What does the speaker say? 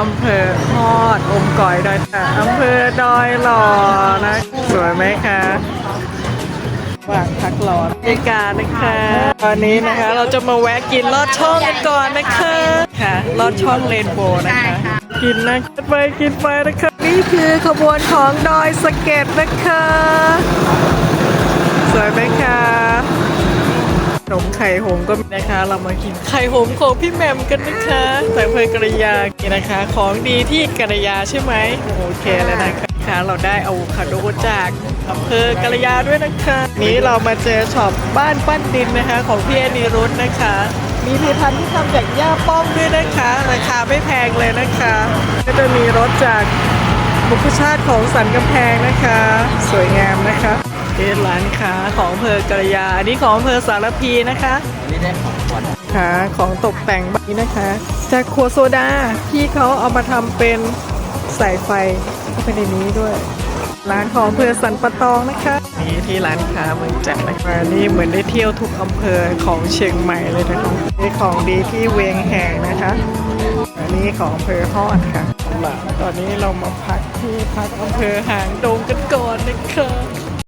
อำเภอฮอดอมก่อยดอยต่าอำเภอดอยหล่อนะ สวยไหมคะว่างพักร้อนบรรยากาศนะคะ ตอนนี้นะคะเราจะมาแวะกินลอดช่องกันก่อนนะคะค่ะลอดช่องเรนโบว์นะคะ กินนะกินไปกินไปนะคะ นี่คือขบวนของดอยสะเก็ดนะคะ สวยไหมคะข นมไข่หงส์ก็มีนะคะ เรามากินไข่หงส์ของพี่แหม่มกันนะคะแต่อำเภอกระยานี่นะคะ ของดีที่กระยาใช่ไหมโอเคแล้วนะคะเราได้อะโวคาโดจากอำเภอกระยาด้วยนะคะ นี้เรามาเจอช็อปบ้านปั้นดินนะคะ ของพี่แอนีรุธนะคะ มีผลิตภัณฑ์ที่ทำจากหญ้าป้อมด้วยนะคะ ราคาไม่แพงเลยนะคะ ก็จะมีรถจากบุคชาติของสันกำแพงนะคะ สวยงามนะคะ เป็นร้านค้าของอำเภอกระยา อันนี้ของอำเภอสารพีนะคะ นี่ได้ของขวัญค่ะของตกแต่งแบบนี้นะคะจากครัวโซดาที่เขาเอามาทำเป็นสายไฟเข้าไปในนี้ด้วย ร้านของอำเภอสันปะตองนะคะ นี่ที่ร้านค้าเมืองจันทร์นะคะนี่เหมือนได้เที่ยวทุกอำเภอของเชียงใหม่เลยนะคะนี่ของดีที่เวียงแหงนะคะ อันนี้ของอำเภอฮอดค่ะ ตอนนี้เรามาพักที่พักอำเภอหางดงกันก่อนนะคะ